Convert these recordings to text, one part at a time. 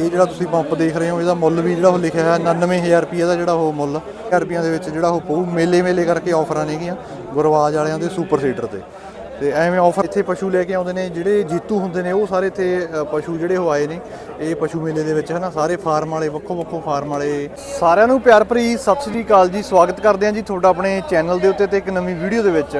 ਇਹ ਜਿਹੜਾ ਤੁਸੀਂ ਪੰਪ ਦੇਖ ਰਹੇ ਹੋ, ਇਹਦਾ ਮੁੱਲ ਵੀ ਜਿਹੜਾ ਉਹ ਲਿਖਿਆ ਹੈ 99000 ਰੁਪਏ ਦਾ ਜਿਹੜਾ ਉਹ ਮੁੱਲ 1000 ਰੁਪਈਆਂ ਦੇ ਵਿੱਚ ਜਿਹੜਾ ਉਹ ਪਊ ਮੇਲੇ ਮੇਲੇ ਕਰਕੇ ਆਫਰਾਂ ਨੇਗੀਆਂ ਗੁਰਵਾਜ ਵਾਲਿਆਂ ਦੇ ਸੁਪਰ ਸੀਟਰ ਤੇ। ਤੇ ਐਵੇਂ ਆਫਰ ਇੱਥੇ ਪਸ਼ੂ ਲੈ ਕੇ ਆਉਂਦੇ ਨੇ, ਜਿਹੜੇ ਜੀਤੂ ਹੁੰਦੇ ਨੇ, ਉਹ ਸਾਰੇ ਇੱਥੇ ਪਸ਼ੂ ਜਿਹੜੇ ਉਹ ਆਏ ਨੇ। ਇਹ ਪਸ਼ੂ ਮੇਲੇ ਦੇ ਵਿੱਚ, ਹਨਾ, ਸਾਰੇ ਫਾਰਮ ਵਾਲੇ, ਵੱਖੋ ਵੱਖੋ ਫਾਰਮ ਵਾਲੇ। ਸਾਰਿਆਂ ਨੂੰ ਪਿਆਰ ਭਰੀ ਸਤਿ ਸ੍ਰੀ ਅਕਾਲ ਜੀ, ਸਵਾਗਤ ਕਰਦੇ ਹਾਂ ਜੀ ਤੁਹਾਡਾ ਆਪਣੇ ਚੈਨਲ ਦੇ ਉੱਤੇ ਤੇ ਇੱਕ ਨਵੀਂ ਵੀਡੀਓ ਦੇ ਵਿੱਚ।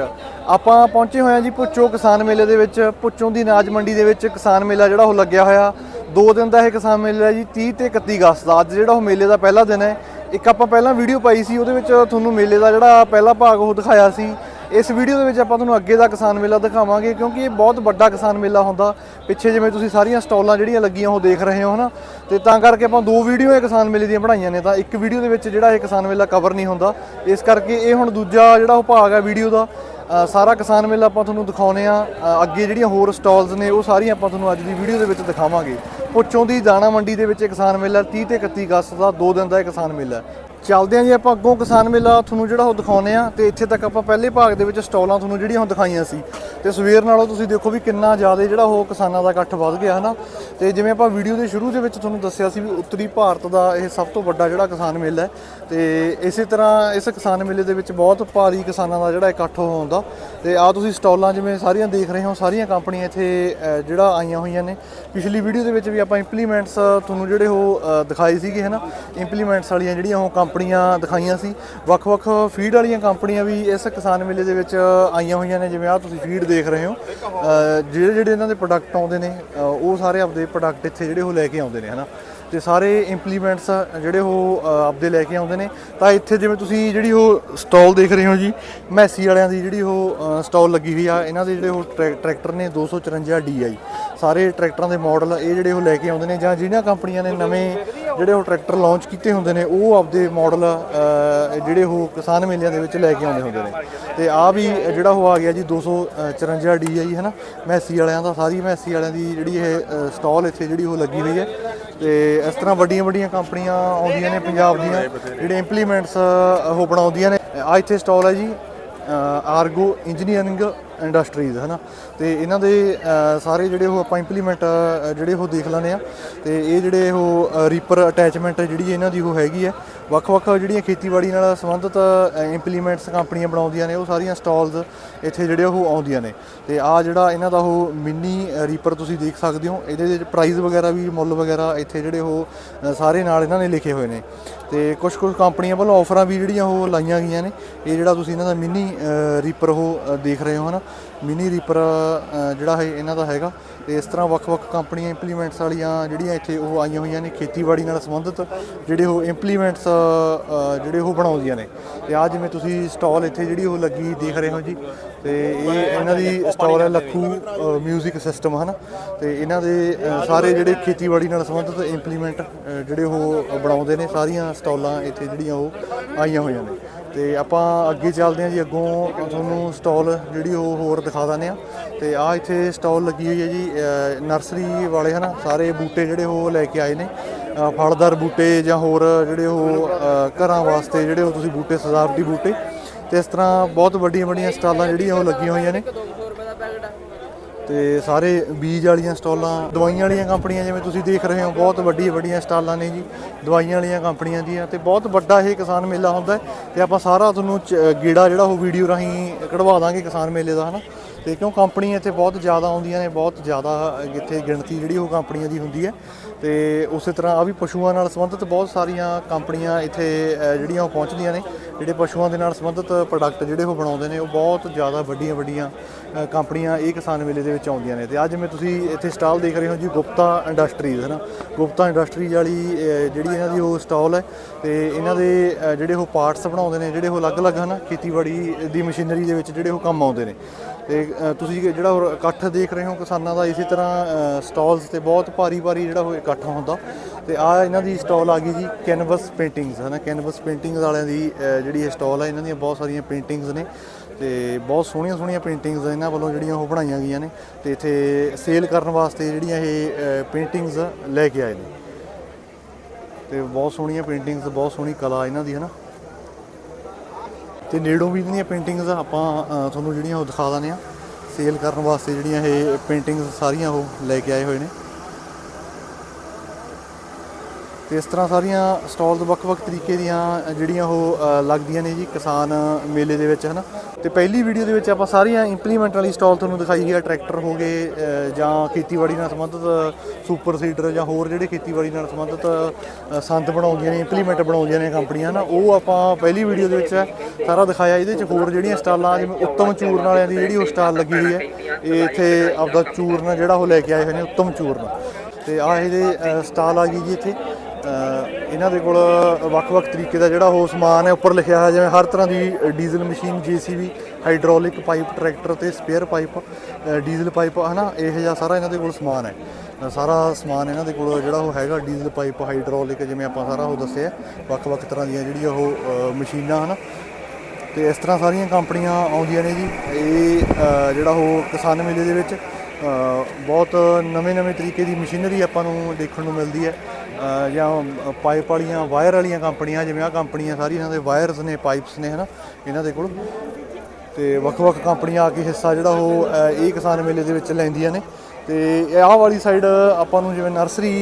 ਆਪਾਂ ਪਹੁੰਚੇ ਹੋਏ ਹਾਂ ਜੀ ਪੁੱਛੋ ਕਿਸਾਨ ਮੇਲੇ ਦੇ ਵਿੱਚ, ਪੁੱਛੋਂ ਦੀ ਅਨਾਜ ਮੰਡੀ ਦੇ ਵਿੱਚ ਕਿਸਾਨ ਮੇਲਾ ਜਿਹੜਾ ਉਹ ਲੱਗਿਆ ਹੋਇਆ। ਦੋ ਦਿਨ ਦਾ ਇਹ ਕਿਸਾਨ ਮੇਲਾ ਹੈ ਜੀ 30 ਤੇ 31 ਅਗਸਤ ਦਾ। ਅੱਜ ਜਿਹੜਾ ਉਹ ਮੇਲੇ ਦਾ ਪਹਿਲਾ ਦਿਨ ਹੈ। ਇੱਕ ਆਪਾਂ ਪਹਿਲਾਂ ਵੀਡੀਓ ਪਾਈ ਸੀ, ਉਹਦੇ ਵਿੱਚ ਤੁਹਾਨੂੰ ਮੇਲੇ ਦਾ ਜਿਹੜਾ ਪਹਿਲਾ ਭਾਗ ਉਹ ਦਿਖਾਇਆ ਸੀ। ਇਸ ਵੀਡੀਓ ਦੇ ਵਿੱਚ ਆਪਾਂ ਤੁਹਾਨੂੰ ਅੱਗੇ ਦਾ ਕਿਸਾਨ ਮੇਲਾ ਦਿਖਾਵਾਂਗੇ, ਕਿਉਂਕਿ ਇਹ ਬਹੁਤ ਵੱਡਾ ਕਿਸਾਨ ਮੇਲਾ ਹੁੰਦਾ। ਪਿੱਛੇ ਜਿਵੇਂ ਤੁਸੀਂ ਸਾਰੀਆਂ ਸਟਾਲਾਂ ਜਿਹੜੀਆਂ ਲੱਗੀਆਂ, ਉਹ ਦੇਖ ਰਹੇ ਹੋ, ਹਨਾ? ਤੇ ਤਾਂ ਕਰਕੇ ਆਪਾਂ ਦੋ ਵੀਡੀਓ ਇਹ ਕਿਸਾਨ ਮੇਲੇ ਦੀਆਂ ਬਣਾਈਆਂ ਨੇ, ਤਾਂ ਇੱਕ ਵੀਡੀਓ ਦੇ ਵਿੱਚ ਜਿਹੜਾ ਇਹ ਕਿਸਾਨ ਮੇਲਾ ਕਵਰ ਨਹੀਂ ਹੁੰਦਾ। ਇਸ ਕਰਕੇ ਇਹ ਹੁਣ ਦੂਜਾ ਜਿਹੜਾ ਉਹ ਭਾਗ ਹੈ ਵੀਡੀਓ ਦਾ ਸਾਰਾ ਕਿਸਾਨ ਮੇਲਾ ਆਪਾਂ ਤੁਹਾਨੂੰ ਦਿਖਾਉਨੇ ਆ। ਅੱਗੇ ਜਿਹੜੀਆਂ ਹੋਰ ਸਟਾਲਸ ਨੇ, ਉਹ ਸਾਰੀਆਂ ਆਪਾਂ ਤੁਹਾਨੂੰ ਅੱਜ ਦੀ ਵੀਡੀਓ ਦੇ ਵਿੱਚ ਦਿਖਾਵਾਂਗੇ। ਪੁੱਚੋਂ ਦੀ ਦਾਣਾ ਮੰਡੀ ਦੇ ਵਿੱਚ ਕਿਸਾਨ ਮੇਲਾ 30 ਤੇ 31 ਅਗਸਤ ਦਾ, ਦੋ ਦਿਨ ਦਾ ਇਹ ਕਿਸਾਨ ਮੇਲਾ। ਚੱਲਦੇ ਆਂ ਜੀ ਆਪਾਂ ਅੱਗੋਂ ਕਿਸਾਨ ਮੇਲਾ ਤੁਹਾਨੂੰ ਜਿਹੜਾ ਉਹ ਦਿਖਾਉਨੇ ਆ ਤੇ ਇੱਥੇ ਤੱਕ ਆਪਾਂ ਪਹਿਲੇ ਭਾਗ ਦੇ ਵਿੱਚ ਸਟਾਲਾਂ ਤੁਹਾਨੂੰ ਜਿਹੜੀਆਂ ਉਹ ਦਿਖਾਈਆਂ ਸੀ। ਤੇ ਸਵੇਰ ਨਾਲੋਂ ਤੁਸੀਂ ਦੇਖੋ ਵੀ ਕਿੰਨਾ ਜ਼ਿਆਦਾ ਜਿਹੜਾ ਉਹ ਕਿਸਾਨਾਂ ਦਾ ਇਕੱਠ ਵੱਧ ਗਿਆ, ਹਨਾ? ਤੇ ਜਿਵੇਂ ਆਪਾਂ ਵੀਡੀਓ ਦੇ ਸ਼ੁਰੂ ਦੇ ਵਿੱਚ ਤੁਹਾਨੂੰ ਦੱਸਿਆ ਸੀ ਵੀ ਉੱਤਰੀ ਭਾਰਤ ਦਾ ਇਹ ਸਭ ਤੋਂ ਵੱਡਾ ਜਿਹੜਾ ਕਿਸਾਨ ਮੇਲਾ ਹੈ। ਤੇ ਇਸੇ ਤਰ੍ਹਾਂ ਇਸ ਕਿਸਾਨ ਮੇਲੇ ਦੇ ਵਿੱਚ ਬਹੁਤ ਭਾਰੀ ਕਿਸਾਨਾਂ ਦਾ ਜਿਹੜਾ ਇਕੱਠ ਹੁੰਦਾ ਤੇ ਆ ਤੁਸੀਂ ਸਟਾਲਾਂ ਜਿਵੇਂ ਸਾਰੀਆਂ ਦੇਖ ਰਹੇ ਹੋ, ਸਾਰੀਆਂ ਕੰਪਨੀਆਂ ਇੱਥੇ ਜਿਹੜਾ ਆਈਆਂ ਹੋਈਆਂ ਨੇ। ਪਿਛਲੀ ਵੀਡੀਓ ਦੇ ਵਿੱਚ ਵੀ ਆਪਾਂ ਇੰਪਲੀਮੈਂਟਸ ਤੁਹਾਨੂੰ ਜਿਹੜੇ ਉਹ ਦਿਖਾਏ ਸੀਗੇ, ਹਨਾ? ਇੰਪਲੀਮੈਂਟਸ ਵਾਲੀਆਂ ਜਿਹੜੀਆਂ ਉਹ ਕੰਪਨੀਆਂ ਦਿਖਾਈਆਂ ਸੀ। ਵੱਖ-ਵੱਖ ਫੀਡ ਵਾਲੀਆਂ ਕੰਪਨੀਆਂ ਵੀ ਇਸ ਕਿਸਾਨ ਮੇਲੇ ਦੇ ਵਿੱਚ ਆਈਆਂ ਹੋਈਆਂ ਨੇ, ਜਿਵੇਂ ਆ ਤੁਸੀਂ ਫੀਡ ਦੇਖ ਰਹੇ ਹੋ। ਜਿਹੜੇ ਜਿਹੜੇ ਇਹਨਾਂ ਦੇ ਪ੍ਰੋਡਕਟ ਆਉਂਦੇ ਨੇ ਉਹ ਸਾਰੇ ਆਪਦੇ ਪ੍ਰੋਡਕਟ ਇੱਥੇ ਜਿਹੜੇ ਉਹ ਲੈ ਕੇ ਆਉਂਦੇ ਨੇ, ਹਨਾ। ਤੇ ਸਾਰੇ ਇੰਪਲੀਮੈਂਟਸ ਜਿਹੜੇ ਉਹ ਆਪਦੇ ਲੈ ਕੇ ਆਉਂਦੇ ਨੇ। ਤਾਂ ਇੱਥੇ ਜਿਵੇਂ ਤੁਸੀਂ ਜਿਹੜੀ ਉਹ ਸਟਾਲ ਦੇਖ ਰਹੇ ਹੋ ਜੀ, ਮੈਸੀ ਵਾਲਿਆਂ ਦੀ ਜਿਹੜੀ ਉਹ ਸਟਾਲ ਲੱਗੀ ਹੋਈ ਆ, ਇਹਨਾਂ ਦੇ ਜਿਹੜੇ ਉਹ ਟਰੈ- ਟਰੈਕਟਰ ਨੇ 254 DI ਸਾਰੇ ਟਰੈਕਟਰਾਂ ਦੇ ਮਾਡਲ ਇਹ ਜਿਹੜੇ ਉਹ ਲੈ ਕੇ ਆਉਂਦੇ ਨੇ, ਜਾਂ ਜਿਹੜੀਆਂ ਕੰਪਨੀਆਂ ਨੇ ਨਵੇਂ ਜਿਹੜੇ ਉਹ ਟਰੈਕਟਰ ਲਾਂਚ ਕੀਤੇ ਹੁੰਦੇ ਨੇ, ਉਹ ਆਪਦੇ ਮਾਡਲ ਜਿਹੜੇ ਉਹ ਕਿਸਾਨ ਮੇਲਿਆਂ ਦੇ ਵਿੱਚ ਲੈ ਕੇ ਆਉਂਦੇ ਹੁੰਦੇ ਨੇ। ਤੇ ਆ ਵੀ ਜਿਹੜਾ ਉਹ ਆ ਗਿਆ ਜੀ 254 DI ਹੈ ਨਾ ਮੈਸੀ ਵਾਲਿਆਂ ਦਾ, ਸਾਰੀ ਮੈਸੀ ਵਾਲਿਆਂ ਦੀ ਜਿਹੜੀ ਇਹ ਸਟਾਲ ਇੱਥੇ ਜਿਹੜੀ ਉਹ ਲੱਗੀ ਹੋਈ ਹੈ। ਤੇ ਇਸ ਤਰ੍ਹਾਂ ਵੱਡੀਆਂ ਵੱਡੀਆਂ ਕੰਪਨੀਆਂ ਆਉਂਦੀਆਂ ਨੇ, ਪੰਜਾਬ ਦੀਆਂ, ਜਿਹੜੇ ਇੰਪਲੀਮੈਂਟਸ ਉਹ ਬਣਾਉਂਦੀਆਂ ਨੇ। ਆ ਇੱਥੇ ਸਟਾਲ ਹੈ ਜੀ ਆਰਗੋ ਇੰਜੀਨੀਅਰਿੰਗ ਇੰਡਸਟਰੀਜ਼ ਹੈ ਨਾ? ਤੇ ਇਹਨਾਂ ਦੇ ਸਾਰੇ ਜਿਹੜੇ ਉਹ ਆਪਾਂ ਇੰਪਲੀਮੈਂਟ ਜਿਹੜੇ ਉਹ ਦੇਖ ਲੈਂਦੇ ਆ। ਤੇ ਇਹ ਜਿਹੜੇ ਉਹ ਰੀਪਰ ਅਟੈਚਮੈਂਟ ਜਿਹੜੀ ਇਹਨਾਂ ਦੀ ਉਹ ਹੈਗੀ ਹੈ ਵੱਖ-ਵੱਖ ਜਿਹੜੀਆਂ ਖੇਤੀਬਾੜੀ ਨਾਲ ਸੰਬੰਧਿਤ ਇੰਪਲੀਮੈਂਟਸ ਕੰਪਨੀਆਂ ਬਣਾਉਂਦੀਆਂ ਨੇ, ਉਹ ਸਾਰੀਆਂ ਸਟਾਲਸ ਇੱਥੇ ਜਿਹੜੇ ਉਹ ਆਉਂਦੀਆਂ ਨੇ। ਤੇ ਆ ਜਿਹੜਾ ਇਹਨਾਂ ਦਾ ਉਹ ਮਿੰਨੀ ਰੀਪਰ ਤੁਸੀਂ ਦੇਖ ਸਕਦੇ ਹੋ। ਇਹਦੇ ਵਿੱਚ ਪ੍ਰਾਈਸ ਵਗੈਰਾ ਵੀ, ਮੁੱਲ ਵਗੈਰਾ ਇੱਥੇ ਜਿਹੜੇ ਉਹ ਸਾਰੇ ਨਾਲ ਇਹਨਾਂ ਨੇ ਲਿਖੇ ਹੋਏ ਨੇ। ਤੇ ਕੁਝ ਕੁਝ ਕੰਪਨੀਆਂ ਵੱਲੋਂ ਆਫਰਾਂ ਵੀ ਜਿਹੜੀਆਂ ਉਹ ਲਾਈਆਂ ਗਈਆਂ ਨੇ। ਇਹ ਜਿਹੜਾ ਤੁਸੀਂ ਇਹਨਾਂ ਦਾ ਮਿੰਨੀ ਰੀਪਰ ਉਹ ਦੇਖ ਰਹੇ ਹੋ ਹਨਾ? ਮਿਨੀ ਰੀਪਰ ਜਿਹੜਾ ਹੈ ਇਹਨਾਂ ਦਾ ਹੈਗਾ। ਤੇ ਇਸ ਤਰ੍ਹਾਂ ਵੱਖ-ਵੱਖ ਕੰਪਨੀਆਂ ਇੰਪਲੀਮੈਂਟਸ ਵਾਲੀਆਂ ਜਿਹੜੀਆਂ ਇੱਥੇ ਉਹ ਆਈਆਂ ਹੋਈਆਂ ਨੇ, ਖੇਤੀਬਾੜੀ ਨਾਲ ਸੰਬੰਧਿਤ ਜਿਹੜੇ ਉਹ ਇੰਪਲੀਮੈਂਟਸ ਜਿਹੜੇ ਉਹ ਬਣਾਉਂਦੀਆਂ ਨੇ। ਤੇ ਆ ਜਿਵੇਂ ਤੁਸੀਂ ਸਟਾਲ ਇੱਥੇ ਜਿਹੜੀ ਉਹ ਲੱਗੀ ਦੇਖ ਰਹੇ ਹੋ ਜੀ। ਤੇ ਇਹ ਇਹਨਾਂ ਦੀ ਸਟਾਲ ਹੈ ਲੱਖੂ 뮤직 ਸਿਸਟਮ ਹਨ? ਤੇ ਇਹਨਾਂ ਦੇ ਸਾਰੇ ਜਿਹੜੇ ਖੇਤੀਬਾੜੀ ਨਾਲ ਸੰਬੰਧਿਤ ਇੰਪਲੀਮੈਂਟ ਜਿਹੜੇ ਉਹ ਬਣਾਉਂਦੇ ਨੇ, ਸਾਰੀਆਂ ਸਟਾਲਾਂ ਇੱਥੇ ਜਿਹੜੀਆਂ ਉਹ ਆਈਆਂ ਹੋਈਆਂ ਨੇ। ਤੇ ਆਪਾਂ ਅੱਗੇ ਚੱਲਦੇ ਹਾਂ ਜੀ, ਅੱਗੋਂ ਤੁਹਾਨੂੰ ਸਟਾਲ ਜਿਹੜੀ ਉਹ ਹੋਰ ਦਿਖਾ ਦਿੰਦੇ ਆ ਤੇ ਆ ਇੱਥੇ ਸਟਾਲ ਲੱਗੀ ਹੋਈ ਹੈ ਜੀ ਨਰਸਰੀ ਵਾਲੇ ਹਨ, ਸਾਰੇ ਬੂਟੇ ਜਿਹੜੇ ਉਹ ਲੈ ਕੇ ਆਏ ਨੇ। ਫਲਦਾਰ ਬੂਟੇ ਜਾਂ ਹੋਰ ਜਿਹੜੇ ਉਹ ਘਰਾਂ ਵਾਸਤੇ ਜਿਹੜੇ ਉਹ ਤੁਸੀਂ ਬੂਟੇ, ਸਜਾਵਟੀ ਬੂਟੇ। ਤੇ ਇਸ ਤਰ੍ਹਾਂ ਬਹੁਤ ਵੱਡੀਆਂ ਵੱਡੀਆਂ ਸਟਾਲਾਂ ਜਿਹੜੀਆਂ ਉਹ ਲੱਗੀਆਂ ਹੋਈਆਂ ਨੇ। ਤੇ ਸਾਰੇ ਬੀਜ ਵਾਲੀਆਂ ਸਟਾਲਾਂ, ਦਵਾਈਆਂ ਵਾਲੀਆਂ ਕੰਪਨੀਆਂ ਜਿਵੇਂ ਤੁਸੀਂ ਦੇਖ ਰਹੇ ਹੋ, ਬਹੁਤ ਵੱਡੀ ਵੱਡੀਆਂ ਸਟਾਲਾਂ ਨੇ ਜੀ, ਦਵਾਈਆਂ ਵਾਲੀਆਂ ਕੰਪਨੀਆਂ ਦੀਆਂ ਤੇ ਬਹੁਤ ਵੱਡਾ ਇਹ ਕਿਸਾਨ ਮੇਲਾ ਹੁੰਦਾ ਹੈ ਤੇ ਆਪਾਂ ਸਾਰਾ ਤੁਹਾਨੂੰ ਚ- ਗੇੜਾ ਜਿਹੜਾ ਉਹ ਵੀਡੀਓ ਰਾਹੀਂ ਕਢਵਾ ਦਾਂਗੇ ਕਿਸਾਨ ਮੇਲੇ ਦਾ, ਹਨਾ? ਤੇ ਕਿਉਂ ਕੰਪਨੀਆਂ ਇੱਥੇ ਬਹੁਤ ਜ਼ਿਆਦਾ ਆਉਂਦੀਆਂ ਨੇ, ਬਹੁਤ ਜ਼ਿਆਦਾ ਇੱਥੇ ਗਿਣਤੀ ਜਿਹੜੀ ਉਹ ਕੰਪਨੀਆਂ ਦੀ ਹੁੰਦੀ ਹੈ ਤੇ ਉਸੇ ਤਰ੍ਹਾਂ ਆ ਵੀ ਪਸ਼ੂਆਂ ਨਾਲ ਸੰਬੰਧਿਤ ਬਹੁਤ ਸਾਰੀਆਂ ਕੰਪਨੀਆਂ ਇੱਥੇ ਜਿਹੜੀਆਂ ਉਹ ਪਹੁੰਚਦੀਆਂ ਨੇ। ਜਿਹੜੇ ਪਸ਼ੂਆਂ ਦੇ ਨਾਲ ਸੰਬੰਧਿਤ ਪ੍ਰੋਡਕਟ ਜਿਹੜੇ ਉਹ ਬਣਾਉਂਦੇ ਨੇ, ਉਹ ਬਹੁਤ ਜ਼ਿਆਦਾ ਵੱਡੀਆਂ ਵੱਡੀਆਂ ਕੰਪਨੀਆਂ ਇਹ ਕਿਸਾਨ ਮੇਲੇ ਦੇ ਵਿੱਚ ਆਉਂਦੀਆਂ ਨੇ। ਤੇ ਅੱਜ ਜਿਵੇਂ ਤੁਸੀਂ ਇੱਥੇ ਸਟਾਲ ਦੇਖ ਰਹੇ ਹੋ ਜੀ ਗੁਪਤਾ ਇੰਡਸਟਰੀਜ਼ ਹੈ ਨਾ ਗੁਪਤਾ ਇੰਡਸਟਰੀਜ਼ ਵਾਲੀ ਜਿਹੜੀ ਇਹਨਾਂ ਦੀ ਉਹ ਸਟਾਲ ਹੈ। ਤੇ ਇਹਨਾਂ ਦੇ ਜਿਹੜੇ ਉਹ ਪਾਰਟਸ ਬਣਾਉਂਦੇ ਨੇ, ਜਿਹੜੇ ਉਹ ਅਲੱਗ-ਅਲੱਗ, ਹਨ? ਖੇਤੀਬਾੜੀ ਦੀ ਮਸ਼ੀਨਰੀ ਦੇ ਵਿੱਚ ਜਿਹੜੇ ਉਹ ਕੰਮ ਆਉਂਦੇ ਨੇ। ਤੇ ਤੁਸੀਂ ਜਿਹੜਾ ਹੋਰ ਇਕੱਠ ਦੇਖ ਰਹੇ ਹੋ ਕਿਸਾਨਾਂ ਦਾ ਇਸੇ ਤਰ੍ਹਾਂ ਸਟਾਲਸ ਤੇ ਬਹੁਤ ਭਾਰੀ ਭਾਰੀ ਜਿਹੜਾ ਉਹ ਇਕੱਠ ਹੁੰਦਾ। ਤੇ ਆ ਇਹਨਾਂ ਦੀ ਸਟਾਲ ਆ ਗਈ ਜੀ ਕੈਨਵਸ ਪੇਂਟਿੰਗਸ, ਹਨਾ? ਕੈਨਵਸ ਪੇਂਟਿੰਗਸ ਵਾਲਿਆਂ ਦੀ ਜਿਹੜੀ ਇਹ ਸਟਾਲ ਹੈ ਇਹਨਾਂ ਦੀਆਂ ਬਹੁਤ ਸਾਰੀਆਂ ਪੇਂਟਿੰਗਸ ਨੇ। ਤੇ ਬਹੁਤ ਸੋਹਣੀਆਂ ਸੋਹਣੀਆਂ ਪੇਂਟਿੰਗਸ ਇਹਨਾਂ ਵੱਲੋਂ ਜਿਹੜੀਆਂ ਉਹ ਬਣਾਈਆਂ ਗਈਆਂ ਨੇ। ਤੇ ਇੱਥੇ ਸੇਲ ਕਰਨ ਵਾਸਤੇ ਜਿਹੜੀਆਂ ਇਹ ਪੇਂਟਿੰਗਸ ਲੈ ਕੇ ਆਏ ਨੇ। ਤੇ ਬਹੁਤ ਸੋਹਣੀਆਂ ਪੇਂਟਿੰਗਸ, ਬਹੁਤ ਸੋਹਣੀ ਕਲਾ ਇਹਨਾਂ ਦੀ ਹੈ ਨਾ ਤੇ ਨੇੜੋਂ ਵੀ ਜਿਹੜੀਆਂ ਪੇਂਟਿੰਗਸ ਆਪਾਂ ਤੁਹਾਨੂੰ ਜਿਹੜੀਆਂ ਉਹ ਦਿਖਾ ਦਿੰਦੇ ਆ ਸੇਲ ਕਰਨ ਵਾਸਤੇ ਜਿਹੜੀਆਂ ਇਹ ਪੇਂਟਿੰਗਸ ਸਾਰੀਆਂ ਉਹ ਲੈ ਕੇ ਆਏ ਹੋਏ ਨੇ। ਤੇ ਇਸ ਤਰ੍ਹਾਂ ਸਾਰੀਆਂ ਸਟਾਲਸ ਵੱਖ-ਵੱਖ ਤਰੀਕੇ ਦੀਆਂ ਜਿਹੜੀਆਂ ਉਹ ਲੱਗਦੀਆਂ ਨੇ ਜੀ ਕਿਸਾਨ ਮੇਲੇ ਦੇ ਵਿੱਚ, ਹਨਾ? ਤੇ ਪਹਿਲੀ ਵੀਡੀਓ ਦੇ ਵਿੱਚ ਆਪਾਂ ਸਾਰੀਆਂ ਇੰਪਲੀਮੈਂਟ ਵਾਲੀ ਸਟਾਲ ਤੁਹਾਨੂੰ ਦਿਖਾਈ ਹੈ ਟਰੈਕਟਰ ਹੋ ਗਏ ਜਾਂ ਖੇਤੀਬਾੜੀ ਨਾਲ ਸੰਬੰਧਿਤ ਸੁਪਰ ਸੀਡਰ ਜਾਂ ਹੋਰ ਜਿਹੜੇ ਖੇਤੀਬਾੜੀ ਨਾਲ ਸੰਬੰਧਿਤ ਸੰਦ ਬਣਾਉਂਦੀਆਂ ਨੇ ਇੰਪਲੀਮੈਂਟ ਬਣਾਉਂਦੀਆਂ ਨੇ ਕੰਪਨੀਆਂ ਨਾ ਉਹ ਆਪਾਂ ਪਹਿਲੀ ਵੀਡੀਓ ਦੇ ਵਿੱਚ ਸਾਰਾ ਦਿਖਾਇਆ। ਇਹਦੇ ਵਿੱਚ ਹੋਰ ਜਿਹੜੀਆਂ ਸਟਾਲਾਂ, ਜਿਵੇਂ ਉੱਤਮ ਚੂਰਨ ਵਾਲਿਆਂ ਦੀ ਜਿਹੜੀ ਉਹ ਸਟਾਲ ਲੱਗੀ ਹੋਈ ਹੈ, ਇਹ ਇੱਥੇ ਆਪਦਾ ਚੂਰਨ ਜਿਹੜਾ ਉਹ ਲੈ ਕੇ ਆਏ ਹੋਏ ਨੇ, ਉੱਤਮ ਚੂਰਨ। ਤੇ ਆ ਇਹਦੇ ਸਟਾਲ ਆ ਗਈ ਜੀ ਇੱਥੇ। ਇਹਨਾਂ ਦੇ ਕੋਲ ਵੱਖ-ਵੱਖ ਤਰੀਕੇ ਦਾ ਜਿਹੜਾ ਉਹ ਸਮਾਨ ਹੈ ਉੱਪਰ ਲਿਖਿਆ ਹੋਇਆ ਜਿਵੇਂ ਹਰ ਤਰ੍ਹਾਂ ਦੀ diesel machine JCB hydraulic pipe tractor ਤੇ ਸਪੇਅਰ ਪਾਈਪ ਡੀਜ਼ਲ ਪਾਈਪ ਹਨਾ? ਇਹ ਜਿਹਾ ਸਾਰਾ ਇਹਨਾਂ ਦੇ ਕੋਲ ਸਮਾਨ ਹੈ। ਸਾਰਾ ਸਮਾਨ ਇਹਨਾਂ ਦੇ ਕੋਲ ਜਿਹੜਾ ਉਹ ਹੈਗਾ ਡੀਜ਼ਲ ਪਾਈਪ ਹਾਈਡ੍ਰੋਲਿਕ ਜਿਵੇਂ ਆਪਾਂ ਸਾਰਾ ਉਹ ਦੱਸਿਆ ਵੱਖ-ਵੱਖ ਤਰ੍ਹਾਂ ਦੀਆਂ ਜਿਹੜੀਆਂ ਉਹ ਅ, ਮਸ਼ੀਨਾਂ ਹਨਾ? ਤੇ ਇਸ ਤਰ੍ਹਾਂ ਸਾਰੀਆਂ ਕੰਪਨੀਆਂ ਆਉਂਦੀਆਂ ਨੇ ਜੀ। ਇਹ ਜਿਹੜਾ ਉਹ ਕਿਸਾਨ ਮੇਲੇ ਦੇ ਵਿੱਚ ਬਹੁਤ ਨਵੇਂ-ਨਵੇਂ ਤਰੀਕੇ ਦੀ ਮਸ਼ੀਨਰੀ ਆਪਾਂ ਨੂੰ ਦੇਖਣ ਨੂੰ ਮਿਲਦੀ ਹੈ। ਜਾਂ ਪਾਈਪ ਵਾਲੀਆਂ ਵਾਇਰ ਵਾਲੀਆਂ ਕੰਪਨੀਆਂ ਜਿਵੇਂ ਆ ਕੰਪਨੀਆਂ ਸਾਰੀਆਂ ਇਹਨਾਂ ਦੇ ਵਾਇਰਸ ਨੇ ਪਾਈਪਸ ਨੇ ਹਨਾ ਇਹਨਾਂ ਦੇ ਕੋਲ। ਤੇ ਵੱਖ-ਵੱਖ ਕੰਪਨੀਆਂ ਆ ਕੇ ਹਿੱਸਾ ਜਿਹੜਾ ਉਹ ਇਹ ਕਿਸਾਨ ਮੇਲੇ ਦੇ ਵਿੱਚ ਲੈਂਦੀਆਂ ਨੇ। ਤੇ ਆਹ ਵਾਲੀ ਸਾਈਡ ਆਪਾਂ ਨੂੰ ਜਿਵੇਂ ਨਰਸਰੀ